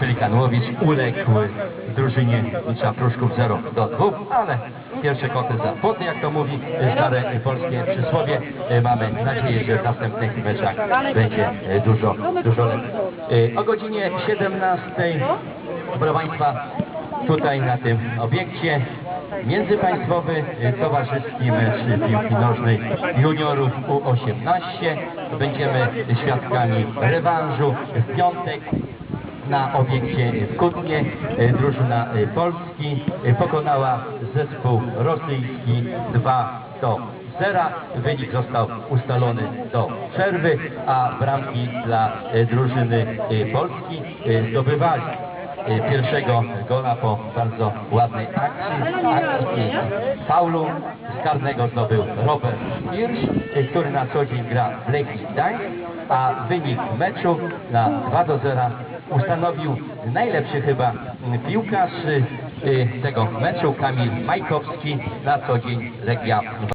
Pelikanowicz uległ drużynie Mistrza Pruszków 0 do 2, ale pierwsze koty za płoty, jak to mówi stare polskie przysłowie. Mamy nadzieję, że w następnych meczach będzie dużo, dużo lepiej. O godzinie 17, proszę Państwa, tutaj na tym obiekcie międzypaństwowy e, towarzyski mecz piłki nożnej juniorów U18. Będziemy świadkami rewanżu w piątek na obiekcie w Kutnie. E, Drużyna e, Polski e, pokonała zespół rosyjski 2 do 0. Wynik został ustalony do przerwy, a bramki dla drużyny Polski zdobywali pierwszego gola po bardzo ładnej akcji, akcji faulu. Z karnego zdobył Robert Hirsch, który na co dzień gra w Lechii Gdańsk, a wynik meczu na 2 do 0 ustanowił najlepszy chyba piłkarz e, tego meczu, Kamil Majkowski, na co dzień Legia